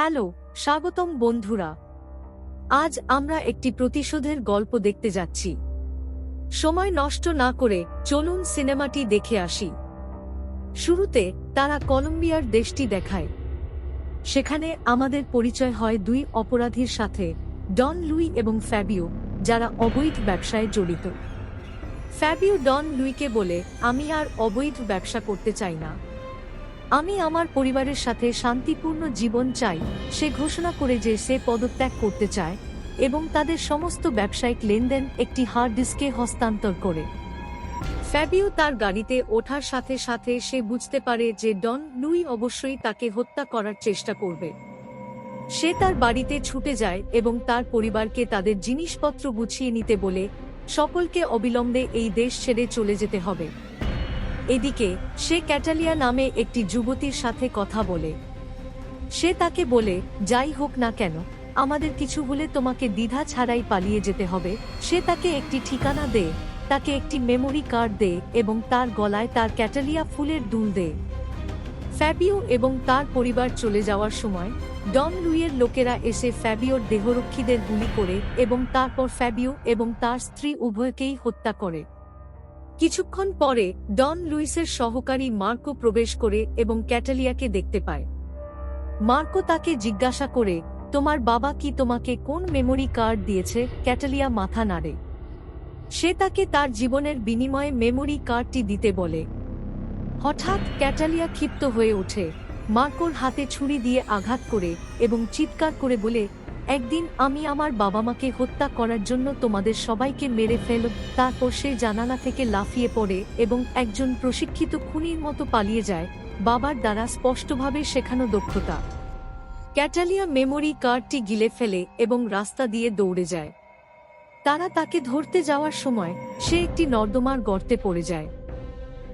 Hello, স্বাগতম বন্ধুরা। আজ আমরা একটি প্রতিশোধের গল্প দেখতে যাচ্ছি। সময় নষ্ট না করে চলুন সিনেমাটি দেখে আসি। শুরুতে তারা কলম্বিয়ার দেশটি দেখায়। সেখানে আমাদের পরিচয় হয় দুই অপরাধীর সাথে, ডন লুই এবং ফ্যাবিও, যারা অবৈধ ব্যবসায় জড়িত। ফ্যাবিও ডন লুইকে বলে, আমি আর অবৈধ ব্যবসা করতে চাই না। আমি আমার পরিবারের সাথে শান্তিপূর্ণ জীবন চাই, সে ঘোষণা করে যে সে পদত্যাগ করতে চায়, এবং তাদের সমস্ত ব্যবসায়িক লেনদেন একটি হার্ড ডিস্কে হস্তান্তর করে। ফ্যাবিও তার গাড়িতে ওঠার সাথে সাথে সে বুঝতে পারে যে ডন লুই অবশ্যই তাকে হত্যা করার চেষ্টা করবে। সে তার বাড়িতে ছুটে যায় এবং তার পরিবারকে তাদের জিনিসপত্র গুছিয়ে নিতে বলে, সকলকে অবিলম্বে এই দেশ ছেড়ে চলে যেতে হবে। এদিকে, সে ক্যাটালিয়া নামে একটি যুবতীর সাথে কথা বলে। সে তাকে বলে, যাই হোক না কেন, আমাদের কিছু হলে তোমাকে দ্বিধা ছাড়াই পালিয়ে যেতে হবে। সে তাকে একটি ঠিকানা দে, তাকে একটি মেমোরি কার্ড দে এবং তার গলায় তার ক্যাটালিয়া ফুলের দুল দেয় ফ্যাবিও এবং তার পরিবার চলে যাওয়ার সময়, ডন লুইয়ের লোকেরা এসে ফ্যাবিওর দেহরক্ষীদের গুলি করে এবং তারপর ফ্যাবিও এবং তার স্ত্রী উভয়কেই হত্যা করে। কিছুক্ষণ পরে, ডন লুইসের সহকারী মার্কো প্রবেশ করে এবং ক্যাটালিয়াকে দেখতে পায়। মার্কো তাকে জিজ্ঞাসা করে, তোমার বাবা কি তোমাকে কোন মেমোরি কার্ড দিয়েছে? ক্যাটালিয়া মাথা নাড়ে। সে তাকে তার জীবনের বিনিময়ে মেমোরি কার্ডটি দিতে বলে। হঠাৎ ক্যাটালিয়া ক্ষিপ্ত হয়ে ওঠে। মার্কোর হাতে ছুরি দিয়ে আঘাত করে এবং চিৎকার করে বলে একদিন আমি আমার বাবা মাকে হত্যা করার জন্য তোমাদের সবাইকে মেরে ফেল, তারপর সে জানালা থেকে লাফিয়ে পড়ে এবং একজন প্রশিক্ষিত খুনির মতো পালিয়ে যায়, বাবার দ্বারা স্পষ্টভাবে শেখানো দক্ষতা। ক্যাটালিয়া মেমোরি কার্ডটি গিলে ফেলে এবং রাস্তা দিয়ে দৌড়ে যায়। তারা তাকে ধরতে যাওয়ার সময় সে একটি নর্দমার গর্তে পড়ে যায়।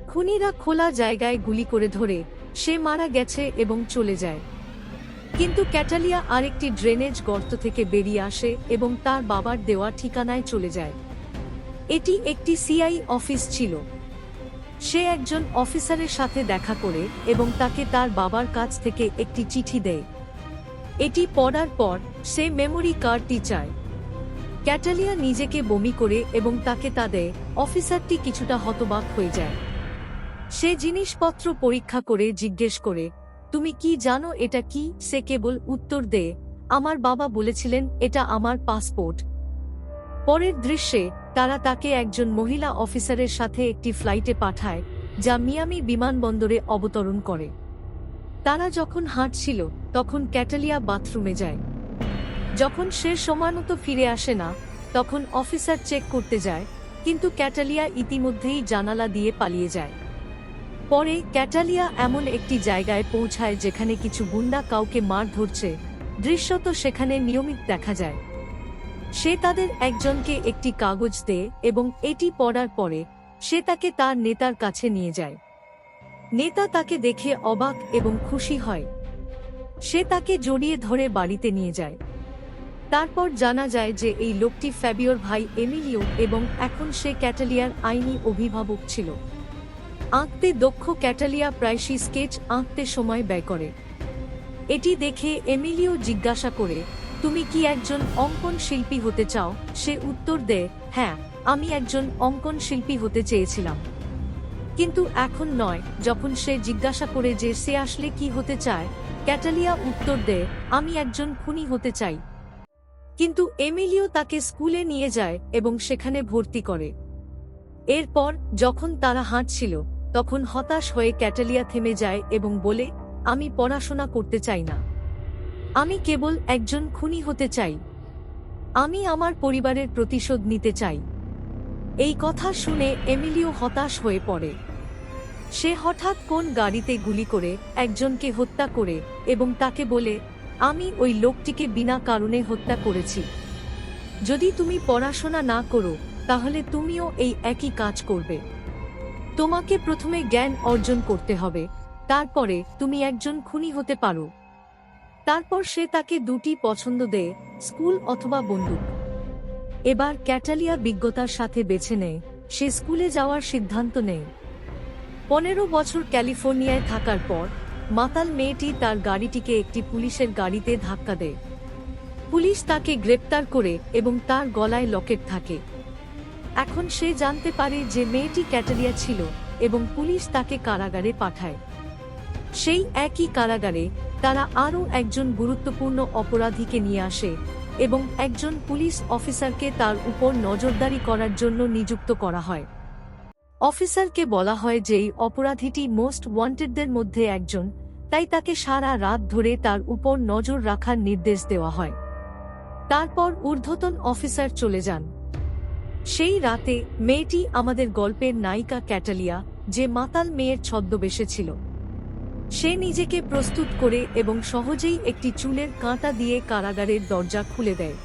খুনিরা খোলা জায়গায় গুলি করে ধরে, সে মারা গেছে এবং চলে যায়। কিন্তু ক্যাটালিয়া আরেকটি ড্রেনেজ গর্ত থেকে বেরিয়ে আসে এবং তার বাবার দেওয়া ঠিকানায় চলে যায়। এটি একটি সিআই অফিস ছিল। সে একজন অফিসারের সাথে দেখা করে এবং তাকে তার বাবার কাছ থেকে একটি চিঠি দেয়। এটি পড়ার পর সে মেমোরি কার্ডটি চায়। ক্যাটালিয়া নিজেকে বমি করে এবং তাকে তা দেয়, অফিসারটি কিছুটা হতবাক হয়ে যায়। সে জিনিসপত্র পরীক্ষা করে জিজ্ঞেস করে তুমি কি জানো এটা কি? সে কেবল উত্তর দেয় আমার বাবা বলেছিলেন, এটা আমার পাসপোর্ট। পরের দৃশ্যে, তারা তাকে একজন মহিলা অফিসারের সাথে একটি ফ্লাইটে পাঠায়, যা মিয়ামি বিমানবন্দরে অবতরণ করে। তারা যখন হাঁটছিল, তখন ক্যাটালিয়া বাথরুমে যায়। যখন সে সময়মতো ফিরে আসে না, তখন অফিসার চেক করতে যায়, কিন্তু ক্যাটালিয়া ইতিমধ্যেই জানালা দিয়ে পালিয়ে যায়। পরে ক্যাটালিয়া এমন একটি জায়গায় পৌঁছায় যেখানে কিছু গুন্ডা কাউকে মার ধরছে। দৃশ্যত সেখানে নিয়মিত দেখা যায়। সে তাদের একজনকে একটি কাগজ দেয় এবং এটি পড়ার পরে সে তাকে তার নেতার কাছে নিয়ে যায়। নেতা তাকে দেখে অবাক এবং খুশি হয়। সে তাকে জড়িয়ে ধরে বাড়িতে নিয়ে যায়। তারপর জানা যায় যে এই লোকটি ফ্যাবিওর ভাই এমিলিও এবং এখন সে ক্যাটালিয়ার আইনি অভিভাবক ছিল। আঁকতে দক্ষ ক্যাটালিয়া প্রায়শই স্কেচ আঁকতে সময় ব্যয় করে। এটি দেখে এমিলিও জিজ্ঞাসা করে, তুমি কি একজন অঙ্কন শিল্পী হতে চাও? সে উত্তর দেয় হ্যাঁ আমি একজন অঙ্কন শিল্পী হতে চেয়েছিলাম। কিন্তু এখন নয়। যখন সে জিজ্ঞাসা করে যে সে আসলে কি হতে চায়, ক্যাটালিয়া উত্তর দেয়, আমি একজন খুনি হতে চাই। কিন্তু এমিলিও তাকে স্কুলে নিয়ে যায় এবং সেখানে ভর্তি করে। এরপর যখন তারা হাঁটছিল তখন হতাশ হয়ে ক্যাটালিয়া থেমে যায় এবং বলে, আমি পড়াশোনা করতে চাই না। আমি কেবল একজন খুনি হতে চাই। আমি আমার পরিবারের প্রতিশোধ নিতে চাই। এই কথা শুনে এমিলিও হতাশ হয়ে পড়ে। সে হঠাৎ কোন গাড়িতে গুলি করে একজনকে হত্যা করে এবং তাকে বলে, আমি ওই লোকটিকে বিনা কারণে হত্যা করেছি। যদি তুমি পড়াশোনা না করো, তাহলে তুমিও এই একই কাজ করবে। তোমাকে প্রথমে জ্ঞান অর্জন করতে হবে, তারপরে তুমি একজন খুনি হতে পারো। তারপর সে তাকে দুটি পছন্দ দেয়, স্কুল অথবা বন্দুক। এবার ক্যাটালিয়া বিজ্ঞতার সাথে বেছে নেয়, সে স্কুলে যাওয়ার সিদ্ধান্ত নেয়। পনেরো বছর ক্যালিফোর্নিয়ায় থাকার পর, মাতাল মেয়েটি তার গাড়িটিকে একটি পুলিশের গাড়িতে ধাক্কা দেয়। পুলিশ তাকে গ্রেপ্তার করে এবং তার গলায় লকেট থাকে। এখন সে জানতে পারে যে মেয়েটি ক্যাটালিয়া ছিল এবং পুলিশ তাকে কারাগারে পাঠায়। সেই একই কারাগারে তারা আরও একজন গুরুত্বপূর্ণ অপরাধীকে নিয়ে আসে এবং একজন পুলিশ অফিসারকে তার উপর নজরদারি করার জন্য নিযুক্ত করা হয়। অফিসারকে বলা হয় যে এই অপরাধীটি মোস্ট ওয়ান্টেডদের মধ্যে একজন, তাই তাকে সারা রাত ধরে তার উপর নজর রাখার নির্দেশ দেওয়া হয়। তারপর ঊর্ধ্বতন অফিসার চলে যান। সেই রাতে মেয়েটি আমাদের গল্পের নায়িকা ক্যাটালিয়া, যে মাতাল মেয়ের ছদ্মবেশে ছিল। সে নিজেকে প্রস্তুত করে এবং সহজেই একটি চুলের কাঁটা দিয়ে কারাগারের দরজা খুলে দেয়।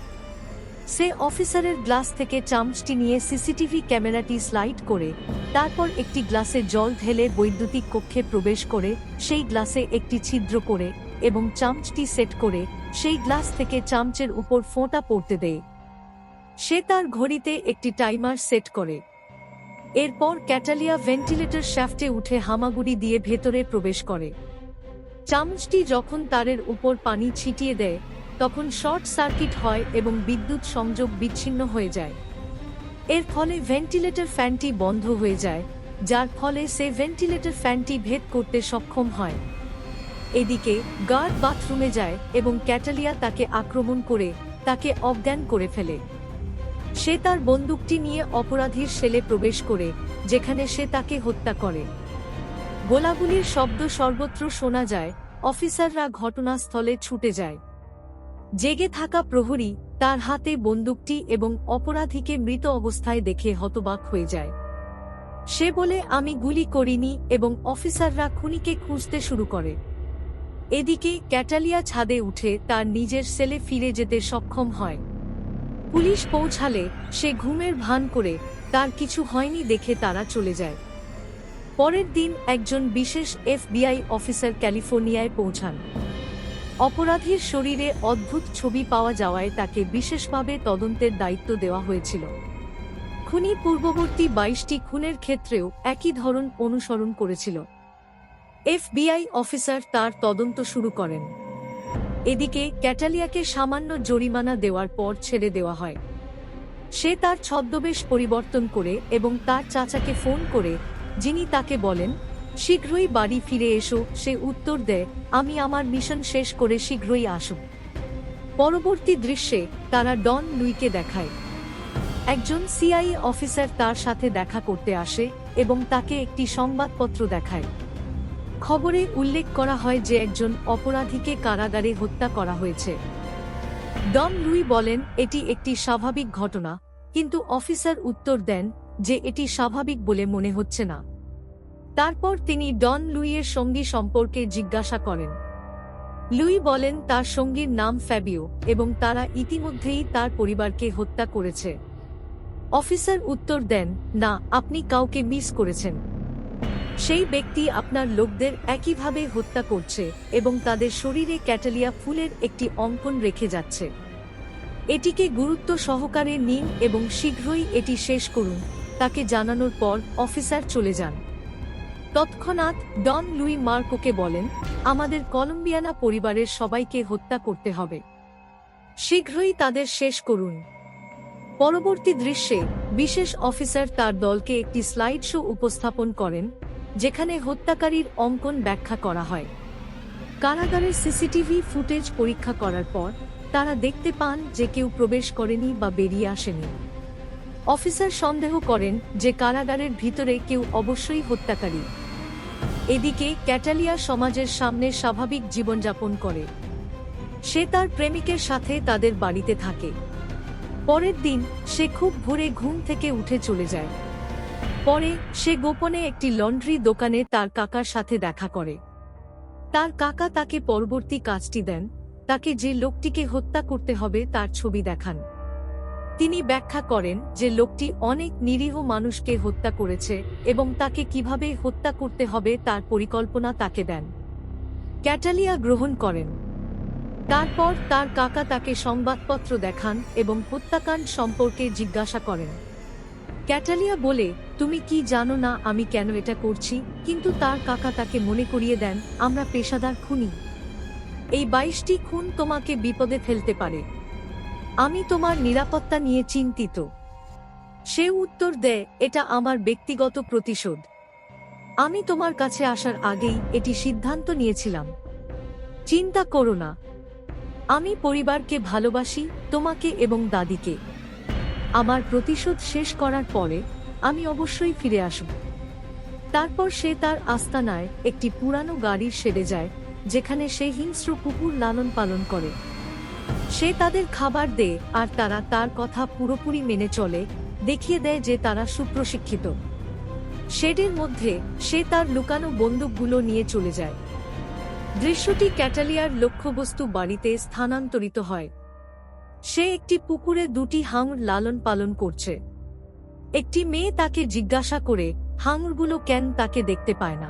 সে অফিসারের গ্লাস থেকে চামচটি নিয়ে সিসিটিভি ক্যামেরাটি স্লাইড করে, তারপর একটি গ্লাসে জল ঢেলে বৈদ্যুতিক কক্ষে প্রবেশ করে, সেই গ্লাসে একটি ছিদ্র করে এবং চামচটি সেট করে, সেই গ্লাস থেকে চামচের উপর ফোঁটা পড়তে দেয়। সে তার ঘড়িতে একটি টাইমার সেট করে। এরপর ক্যাটালিয়া ভেন্টিলেটর শ্যাফটে উঠে হামাগুড়ি দিয়ে ভেতরে প্রবেশ করে। চামচটি যখন তারের উপর পানি ছিটিয়ে দেয়, তখন শর্ট সার্কিট হয় এবং বিদ্যুৎ সংযোগ বিচ্ছিন্ন হয়ে যায়। এর ফলে ভেন্টিলেটর ফ্যানটি বন্ধ হয়ে যায়, যার ফলে সে ভেন্টিলেটর ফ্যানটি ভেদ করতে সক্ষম হয়। এদিকে গার্ড বাথরুমে যায় এবং ক্যাটালিয়া তাকে আক্রমণ করে, তাকে অজ্ঞান করে ফেলে। সে তার বন্দুকটি নিয়ে অপরাধীর সেলে প্রবেশ করে, যেখানে সে তাকে হত্যা করে। গোলাগুলির শব্দ সর্বত্র শোনা যায়, অফিসাররা ঘটনাস্থলে ছুটে যায়। জেগে থাকা প্রহরী তার হাতে বন্দুকটি এবং অপরাধীকে মৃত অবস্থায় দেখে হতবাক হয়ে যায়। সে বলে, আমি গুলি করিনি এবং অফিসাররা খুনিকে খুঁজতে শুরু করে। এদিকে ক্যাটালিয়া ছাদে উঠে তার নিজের সেলে ফিরে যেতে সক্ষম হয়। পুলিশ পৌঁছালে সে ঘুমের ভান করে তার কিছু হয়নি দেখে তারা চলে যায়। পরের দিন একজন বিশেষ এফবিআই অফিসার ক্যালিফোর্নিয়ায় পৌঁছান। অপরাধীর শরীরে অদ্ভুত ছবি পাওয়া যাওয়ায় তাকে বিশেষভাবে তদন্তের দায়িত্ব দেওয়া হয়েছিল। খুনি পূর্ববর্তী বাইশটি খুনের ক্ষেত্রেও একই ধরন অনুসরণ করেছিল। এফবিআই অফিসার তার তদন্ত শুরু করেন। এদিকে ক্যাটালিয়াকে সামান্য জরিমানা দেওয়ার পর ছেড়ে দেওয়া হয়। সে তার ছদ্মবেশ পরিবর্তন করে এবং তার চাচাকে ফোন করে, যিনি তাকে বলেন, শীঘ্রই বাড়ি ফিরে এসো, সে উত্তর দেয়, আমি আমার মিশন শেষ করে শীঘ্রই আসব। পরবর্তী দৃশ্যে তারা ডন লুইকে দেখায়। একজন সিআই অফিসার তার সাথে দেখা করতে আসে এবং তাকে একটি সংবাদপত্র দেখায়। খবরে উল্লেখ করা হয় যে একজন অপরাধীকে কারাগারে হত্যা করা হয়েছে। ডন লুই বলেন, এটি একটি স্বাভাবিক ঘটনা, কিন্তু অফিসার উত্তর দেন যে এটি স্বাভাবিক বলে মনে হচ্ছে না। তারপর তিনি ডন লুইয়ের সঙ্গী সম্পর্কে জিজ্ঞাসা করেন। লুই বলেন, তার সঙ্গীর নাম ফ্যাবিও এবং তারা ইতিমধ্যেই তার পরিবারকে হত্যা করেছে। অফিসার উত্তর দেন, না, আপনি কাউকে মিস করেছেন। সেই ব্যক্তি আপনার লোকদের একইভাবে হত্যা করছে এবং তাদের শরীরে ক্যাটালিয়া ফুলের একটি অঙ্কন রেখে যাচ্ছে। এটিকে গুরুত্ব সহকারে নিন এবং শীঘ্রই এটি শেষ করুন, তাকে জানানোর পর অফিসার চলে যান। তৎক্ষণাৎ ডন লুই মার্কোকে বলেন, আমাদের কলম্বিয়ানা পরিবারের সবাইকে হত্যা করতে হবে। শীঘ্রই তাদের শেষ করুন। পরবর্তী দৃশ্যে বিশেষ অফিসার তার দলকে একটি স্লাইড শো উপস্থাপন করেন যেখানে হত্যাকারীর অঙ্কন ব্যাখ্যা করা হয়। কারাগারের সিসিটিভি ফুটেজ পরীক্ষা করার পর তারা দেখতে পান যে কেউ প্রবেশ করেনি বা বেরিয়ে আসেনি। অফিসার সন্দেহ করেন যে কারাগারের ভিতরে কেউ অবশ্যই হত্যাকারী। এদিকে ক্যাটালিয়া সমাজের সামনে স্বাভাবিক জীবনযাপন করে। সে তার প্রেমিকের সাথে তাদের বাড়িতে থাকে। পরের দিন সে খুব ভোরে ঘুম থেকে উঠে চলে যায়। পরে সে গোপনে একটি লন্ড্রি দোকানে তার কাকার সাথে দেখা করে। তার কাকা তাকে পরবর্তী কাজটি দেন, তাকে যে লোকটিকে হত্যা করতে হবে তার ছবি দেখান। তিনি ব্যাখ্যা করেন যে লোকটি অনেক নিরীহ মানুষকে হত্যা করেছে এবং তাকে কীভাবে হত্যা করতে হবে তার পরিকল্পনা তাকে দেন। ক্যাটালিয়া গ্রহণ করেন। তারপর তার কাকা তাকে সংবাদপত্র দেখান এবং হত্যাকাণ্ড সম্পর্কে জিজ্ঞাসা করেন। ক্যাটালিয়া বলে, তুমি কি জানো না আমি কেন এটা করছি? কিন্তু তার কাকা তাকে মনে করিয়ে দেন, আমরা পেশাদার খুনি। এই বাইশটি খুন তোমাকে বিপদে ফেলতে পারে। আমি তোমার নিরাপত্তা নিয়ে চিন্তিত। সে উত্তর দেয়, এটা আমার ব্যক্তিগত প্রতিশোধ। আমি তোমার কাছে আসার আগেই এটি সিদ্ধান্ত নিয়েছিলাম। চিন্তা করো না। আমি পরিবারকে ভালোবাসি, তোমাকে এবং দাদিকে। আমার প্রতিশোধ শেষ করার পরে আমি অবশ্যই ফিরে আসব। তারপর সে তার আস্তানায় একটি পুরানো গাড়ির সেরে যায়, যেখানে সে হিংস্র কুকুর লালন পালন করে। সে তাদের খাবার দেয় আর তারা তার কথা পুরোপুরি মেনে চলে, দেখিয়ে দেয় যে তারা সুপ্রশিক্ষিত। শেডের মধ্যে সে তার লুকানো বন্দুকগুলো নিয়ে চলে যায়। দৃশ্যটি ক্যাটালিয়ার লক্ষ্যবস্তু বাড়িতে স্থানান্তরিত হয়। সে একটি পুকুরে দুটি হাঙর লালন পালন করছে। একটি মেয়ে তাকে জিজ্ঞাসা করে, হাঙরগুলো কেন তাকে দেখতে পায় না?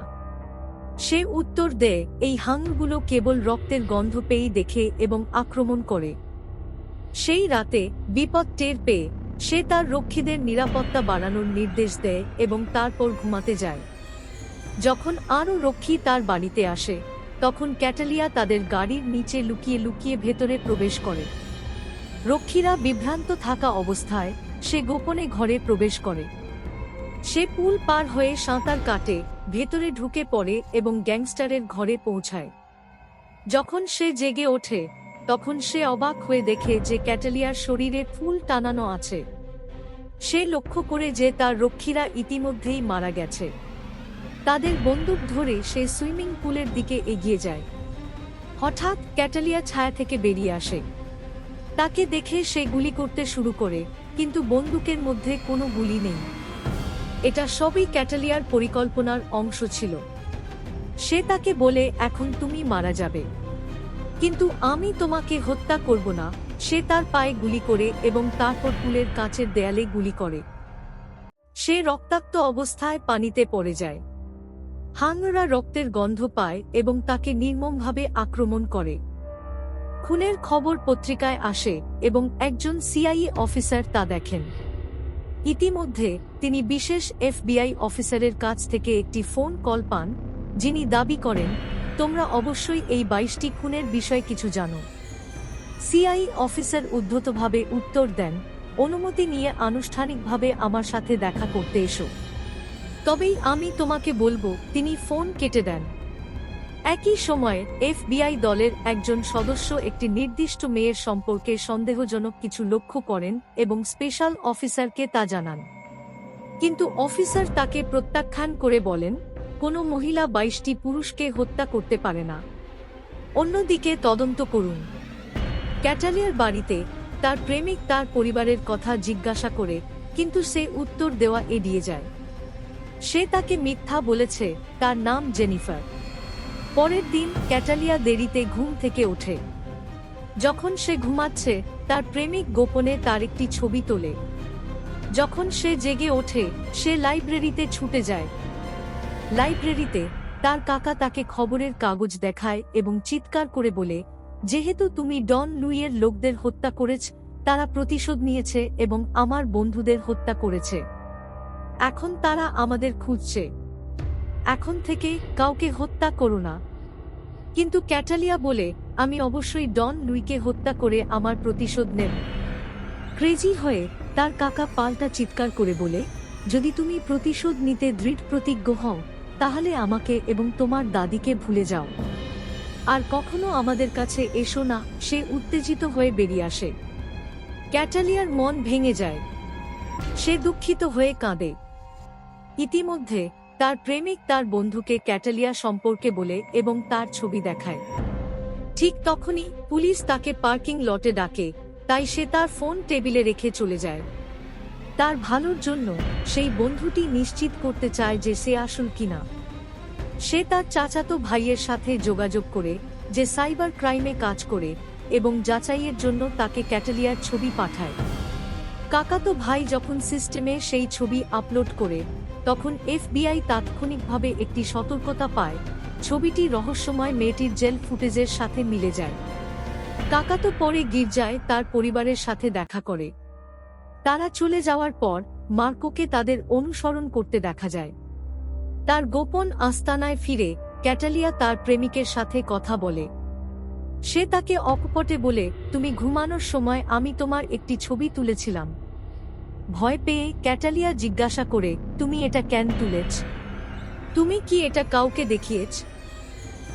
সে উত্তর দেয়, এই হাঙরগুলো কেবল রক্তের গন্ধ পেয়েই দেখে এবং আক্রমণ করে। সেই রাতে বিপদ টের পেয়ে সে তার রক্ষীদের নিরাপত্তা বাড়ানোর নির্দেশ দেয় এবং তারপর ঘুমাতে যায়। যখন আরও রক্ষী তার বাড়িতে আসে, তখন ক্যাটালিয়া তাদের গাড়ির নিচে লুকিয়ে লুকিয়ে ভেতরে প্রবেশ করে। রক্ষীরা বিভ্রান্ত থাকা অবস্থায় সে গোপনে ঘরে প্রবেশ করে। সে পুল পার হয়ে সাঁতার কাটে, ভেতরে ঢুকে পড়ে এবং গ্যাংস্টারের ঘরে পৌঁছায়। যখন সে জেগে ওঠে, তখন সে অবাক হয়ে দেখে যে ক্যাটালিয়ার শরীরে ফুল টানানো আছে। সে লক্ষ্য করে যে তার রক্ষীরা ইতিমধ্যেই মারা গেছে। তাদের বন্দুক ধরে সে সুইমিং পুলের দিকে এগিয়ে যায়। হঠাৎ ক্যাটালিয়া ছায়া থেকে বেরিয়ে আসে। তাকে দেখে সে গুলি করতে শুরু করে, কিন্তু বন্দুকের মধ্যে কোনো গুলি নেই। এটা সবই ক্যাটালিয়ার পরিকল্পনার অংশ ছিল। সে তাকে বলে, এখন তুমি মারা যাবে। কিন্তু আমি তোমাকে হত্যা করব না। সে তার পায়ে গুলি করে এবং তারপর পুলের কাঁচের দেয়ালে গুলি করে। সে রক্তাক্ত অবস্থায় পানিতে পড়ে যায়। হাংরা রক্তের গন্ধ পায় এবং তাকে নির্মমভাবে আক্রমণ করে। খুনের খবর পত্রিকায় আসে এবং একজন সিআইএ অফিসার তা দেখেন। ইতিমধ্যে তিনি বিশেষ এফবিআই অফিসারের কাছ থেকে একটি ফোন কল পান, যিনি দাবি করেন, তোমরা অবশ্যই এই বাইশটি খুনের বিষয়ে কিছু জানো। সিআই অফিসার উদ্ধতভাবে উত্তর দেন, অনুমতি নিয়ে আনুষ্ঠানিকভাবে আমার সাথে দেখা করতে এসো। তবেই আমি তোমাকে বলব, তিনি ফোন কেটে দেন। একই সময়ে, এফবিআই দলের একজন সদস্য একটি নির্দিষ্ট মেয়ের সম্পর্কে সন্দেহজনক কিছু লক্ষ্য করেন এবং স্পেশাল অফিসারকে তা জানান। কিন্তু অফিসার তাকে প্রত্যাখ্যান করে বলেন, কোনো মহিলা বাইশটি পুরুষকে হত্যা করতে পারে না। অন্যদিকে তদন্ত করুন। ক্যাটালিয়ার বাড়িতে তার প্রেমিক তার পরিবারের কথা জিজ্ঞাসা করে, কিন্তু সে উত্তর দেওয়া এড়িয়ে যায়। সে তাকে মিথ্যা বলেছে, তার নাম জেনিফার। পরের দিন ক্যাটালিয়া দেরিতে ঘুম থেকে ওঠে। যখন সে ঘুমাচ্ছে, তার প্রেমিক গোপনে তার একটি ছবি তোলে। যখন সে জেগে ওঠে, সে লাইব্রেরিতে ছুটে যায়। লাইব্রেরিতে তার কাকা তাকে খবরের কাগজ দেখায় এবং চিৎকার করে বলে, যেহেতু তুমি ডন লুইয়ের লোকদের হত্যা করেছ, তারা প্রতিশোধ নিয়েছে এবং আমার বন্ধুদের হত্যা করেছে। এখন তারা আমাদের খুঁজছে। এখন থেকে কাউকে হত্যা করো না। কিন্তু ক্যাটালিয়া বলে, আমি অবশ্যই ডন লুইকে হত্যা করে আমার প্রতিশোধ নেব। ক্রেজি হয়ে তার কাকা পাল্টা চিৎকার করে বলে, যদি তুমি প্রতিশোধ নিতে দৃঢ় প্রতিজ্ঞ হও, তাহলে আমাকে এবং তোমার দাদিকে ভুলে যাও। আর কখনো আমাদের কাছে এসো না, সে উত্তেজিত হয়ে বেরিয়ে আসে। ক্যাটালিয়ার মন ভেঙে যায়। সে দুঃখিত হয়ে কাঁদে। ইতিমধ্যে তার প্রেমিক তার বন্ধুকে ক্যাটালিয়া সম্পর্কে বলে এবং তার ছবি দেখায়। ঠিক তখনই পুলিশ তাকে পার্কিং লটে ডাকে, তাই সে তার ফোন টেবিলে রেখে চলে যায়। তার ভালোর জন্য সেই বন্ধুটি নিশ্চিত করতে চায় যে সে আসল কিনা। সে তার চাচাতো ভাইয়ের সাথে যোগাযোগ করে যে সাইবার ক্রাইমে কাজ করে এবং যাচাইয়ের জন্য তাকে ক্যাটালিয়ার ছবি পাঠায়। কাকাতো ভাই যখন সিস্টেমে সেই ছবি আপলোড করে তখন এফবিআই তাৎক্ষণিকভাবে একটি সতর্কতা পায়। ছবিটি রহস্যময় মেয়েটির জেল ফুটেজের সাথে মিলে যায়। কাকাতো পরে গির্জায় তার পরিবারের সাথে দেখা করে। তারা চলে যাওয়ার পর মার্কোকে তাদের অনুসরণ করতে দেখা যায়। তার গোপন আস্তানায় ফিরে ক্যাটালিয়া তার প্রেমিকের সাথে কথা বলে। সে তাকে অকপটে বলে, তুমি ঘুমানোর সময় আমি তোমার একটি ছবি তুলেছিলাম। ভয় পেয়ে ক্যাটালিয়া জিজ্ঞাসা করে, তুমি এটা কেন তুলেছ? তুমি কি এটা কাউকে দেখিয়েছ?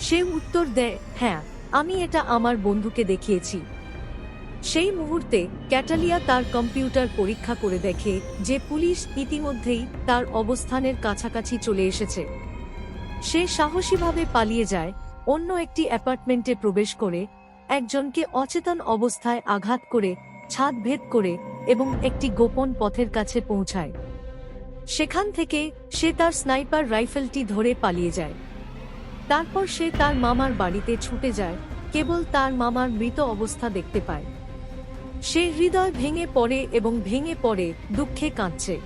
সে উত্তর দেয় হ্যাঁ আমি এটা আমার বন্ধুকে দেখিয়েছি। সেই মুহূর্তে ক্যাটালিয়া তার কম্পিউটার পরীক্ষা করে দেখে যে পুলিশ ইতিমধ্যেই তার অবস্থানের কাছাকাছি চলে এসেছে। সে সাহসীভাবে পালিয়ে যায়, অন্য একটি অ্যাপার্টমেন্টে প্রবেশ করে, একজনকে অচেতন অবস্থায় আঘাত করে ছাদ ভেদ করে এবং একটি গোপন পথের কাছে পৌঁছায়। সেখান থেকে সে তার স্নাইপার রাইফেলটি ধরে পালিয়ে যায়। তারপর সে তার মামার বাড়িতে ছুটে যায়, কেবল তার মামার মৃত অবস্থা দেখতে পায়। সে হৃদয় ভেঙে পড়ে এবং ভেঙে পড়ে দুঃখে কাঁদছে।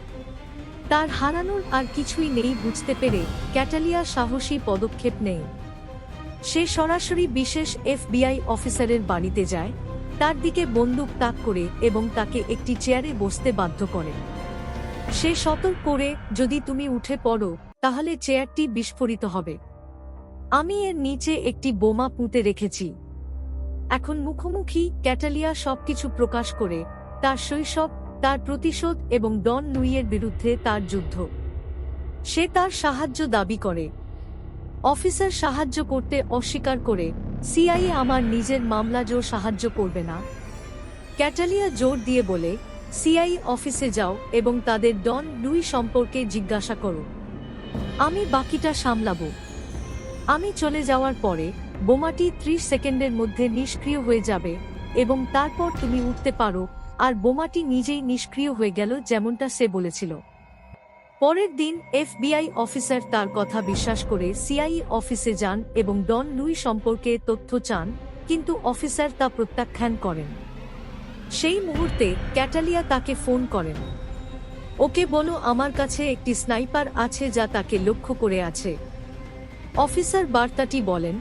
তার হারানোর আর কিছুই নেই বুঝতে পেরে ক্যাটালিয়া সাহসী পদক্ষেপ নেই সে সরাসরি বিশেষ এফবিআই অফিসারের বাড়িতে যায় তার দিকে বন্দুক তাক করে এবং তাকে একটি চেয়ারে বসতে বাধ্য করে। সে সতর্ক করে, যদি তুমি উঠে পড়ো, তাহলে চেয়ারটি বিস্ফোরিত হবে। আমি এর নিচে একটি বোমা পুঁতে রেখেছি এখন মুখোমুখি ক্যাটালিয়া সবকিছু প্রকাশ করে, তার শৈশব, তার প্রতিশোধ এবং ডন লুইয়ের বিরুদ্ধে তার যুদ্ধ। সে তার সাহায্য দাবি করে। অফিসার সাহায্য করতে অস্বীকার করে সিআইএ আমার নিজের মামলা জোর সাহায্য করবে না। ক্যাটালিয়া জোর দিয়ে বলে সিআই অফিসে যাও এবং তাদের ডন লুই সম্পর্কে জিজ্ঞাসা করো। আমি বাকিটা সামলাবো। আমি চলে যাওয়ার পরে বোমাটি ত্রিশ সেকেন্ডের মধ্যে নিষ্ক্রিয় হয়ে যাবে এবং তারপর তুমি উঠতে পারো, আর বোমাটি নিজেই নিষ্ক্রিয় হয়ে গেল যেমনটা সে বলেছিল। পরের দিন এফবিআই অফিসার তার কথা বিশ্বাস করে সিআই অফিসে যান এবং ডন লুই সম্পর্কে তথ্য চান, কিন্তু অফিসার তা প্রত্যাখ্যান করেন। সেই মুহূর্তে ক্যাটালিয়া তাকে ফোন করেন। ওকে বলো, আমার কাছে একটি স্নাইপার আছে যা তাকে লক্ষ্য করে আছে। অফিসার বার্তাটি বলেন।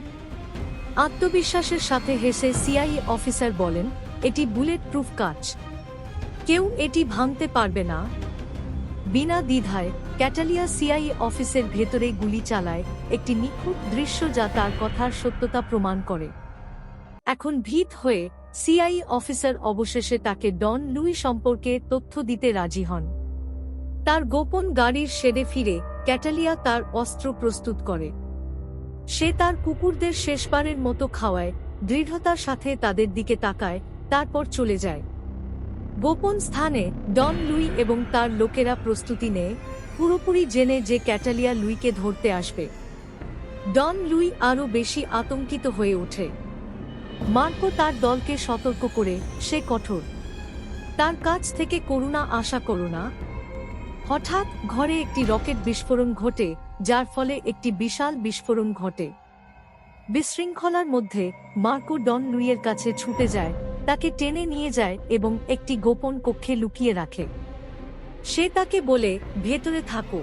আত্মবিশ্বাসের সাথে হেসে সিআই অফিসার বলেন, এটি বুলেট প্রুফ কাজ। কেউ এটি ভাঙতে পারবে না। বিনা দ্বিধায় ক্যাটালিয়া সিআই অফিসের ভেতরে গুলি চালায় একটি নিখুঁত দৃশ্য যা তার কথার সত্যতা প্রমাণ করে। এখন ভীত হয়ে সিআই অফিসার অবশেষে তাকে ডন লুই সম্পর্কে তথ্য দিতে রাজি হন। তার গোপন গাড়ির শেডে ফিরে ক্যাটালিয়া তার অস্ত্র প্রস্তুত করে। সে তার কুকুরদের শেষবারের মতো খাওয়ায়, দৃঢ়তার সাথে তাদের দিকে তাকায়, তারপর চলে যায়। গোপন স্থানে ডন লুই এবং তার লোকেরা প্রস্তুতি নেয়, পুরোপুরি জেনে যে ক্যাটালিয়া লুইকে ধরতে আসবে। ডন লুই আরও বেশি আতঙ্কিত হয়ে ওঠে। মার্কো তার দলকে সতর্ক করে, সে কঠোর। তার কাছ থেকে করুণা আশা করো না। হঠাৎ ঘরে একটি রকেট বিস্ফোরণ ঘটে, যার ফলে একটি বিশাল বিস্ফোরণ ঘটে। বিশৃঙ্খলার মধ্যে মার্কো ডন লুইয়ের কাছে ছুটে যায় তাকে টেনে নিয়ে যায় এবং একটি গোপন কক্ষে লুকিয়ে রাখে। সে তাকে বলে, ভেতরে থাকো।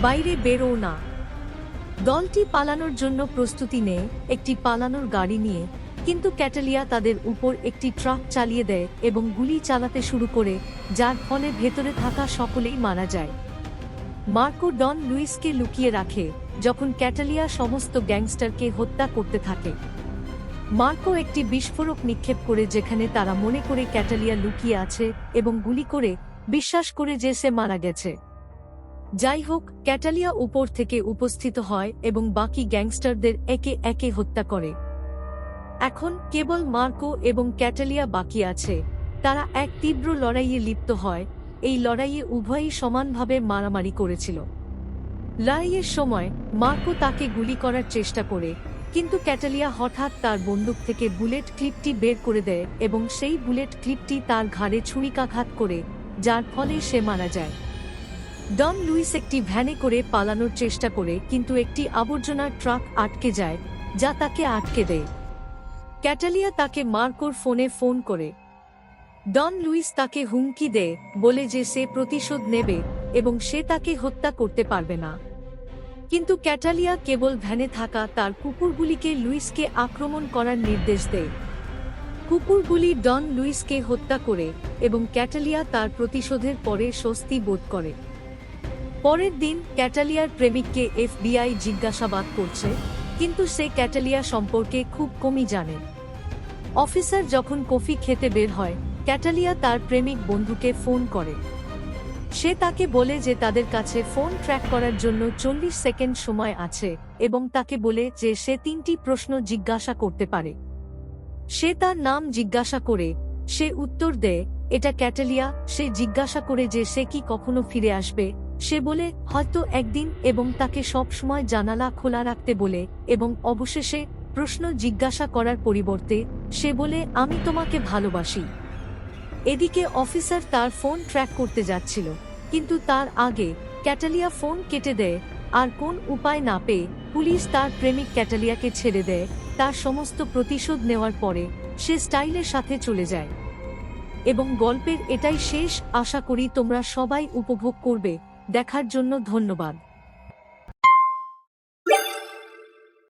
বাইরে বেরো না। দলটি পালানোর জন্য প্রস্তুতি নেয়, একটি পালানোর গাড়ি নিয়ে। কিন্তু ক্যাটালিয়া তাদের উপর একটি ট্রাক চালিয়ে দেয় এবং গুলি চালাতে শুরু করে, যার ফলে ভেতরে থাকা সকলেই মারা যায়। মার্কো ডন লুইসকে লুকিয়ে রাখে, যখন ক্যাটালিয়া সমস্ত গ্যাংস্টারকে হত্যা করতে থাকে। মার্কো একটি বিস্ফোরক নিক্ষেপ করে যেখানে তারা মনে করে ক্যাটালিয়া লুকিয়ে আছে এবং গুলি করে, বিশ্বাস করে যে সে মারা গেছে। যাই হোক, ক্যাটালিয়া উপর থেকে উপস্থিত হয় এবং বাকি গ্যাংস্টারদের একে একে হত্যা করে। এখন কেবল মার্কো এবং ক্যাটালিয়া বাকি আছে। তারা এক তীব্র লড়াইয়ে লিপ্ত হয়। এই লড়াইয়ে উভয়ই সমানভাবে মারামারি করেছিল। লড়াইয়ের সময়, মার্কো তাকে গুলি করার চেষ্টা করে। কিন্তু ক্যাটালিয়া হঠাৎ তার বন্দুক থেকে বুলেট ক্লিপটি বের করে দেয় এবং সেই বুলেট ক্লিপটি তার ঘাড়ে ছুরিকাঘাত করে, যার ফলে সে মারা যায়। ডন লুইস একটি ভ্যানে করে পালানোর চেষ্টা করে, কিন্তু একটি আবর্জনার ট্রাক আটকে যায়, যা তাকে আটকে দেয়। ক্যাটালিয়া তাকে মার্কোর ফোনে ফোন করে। ডন লুইস তাকে হুমকি দেয়, বলে যে সে প্রতিশোধ নেবে এবং সে তাকে হত্যা করতে পারবে না। কিন্তু ক্যাটালিয়া কেবল ভ্যানে থাকা তার কুকুরগুলিকে লুইসকে আক্রমণ করার নির্দেশ দেয়। কুকুরগুলি ডন লুইসকে হত্যা করে এবং ক্যাটালিয়া তার প্রতিশোধের পরে স্বস্তি বোধ করে। পরের দিন ক্যাটালিয়ার প্রেমিককে এফবিআই জিজ্ঞাসাবাদ করছে, কিন্তু সে ক্যাটালিয়া সম্পর্কে খুব কমই জানে। অফিসার যখন কফি খেতে বের হয়, ক্যাটালিয়া তার প্রেমিক বন্ধুকে ফোন করে। সে তাকে বলে যে তাদের কাছে ফোন ট্র্যাক করার জন্য চল্লিশ সেকেন্ড সময় আছে, এবং তাকে বলে যে সে তিনটি প্রশ্ন জিজ্ঞাসা করতে পারে। সে তার নাম জিজ্ঞাসা করে, সে উত্তর দেয়, এটা ক্যাটালিয়া, সে জিজ্ঞাসা করে যে সে কি কখনো ফিরে আসবে? সে বলে, হয়তো একদিন, এবং তাকে সব সময় জানালা খোলা রাখতে বলে, এবং অবশেষে প্রশ্ন জিজ্ঞাসা করার পরিবর্তে সে বলে, আমি তোমাকে ভালোবাসি। এদিকে অফিসার তার ফোন ট্র্যাক করতে যাচ্ছিল। কিন্তু তার আগে ক্যাটালিয়া ফোন কেটে দেয়, আর কোন উপায় না পেয়ে পুলিশ তার প্রেমিক ক্যাটালিয়াকে ছেড়ে দেয়, তার সমস্ত প্রতিশোধ নেওয়ার পরে সে স্টাইলের সাথে চলে যায়। এবং গল্পের এটাই শেষ, আশা করি তোমরা সবাই উপভোগ করবে, দেখার জন্য ধন্যবাদ।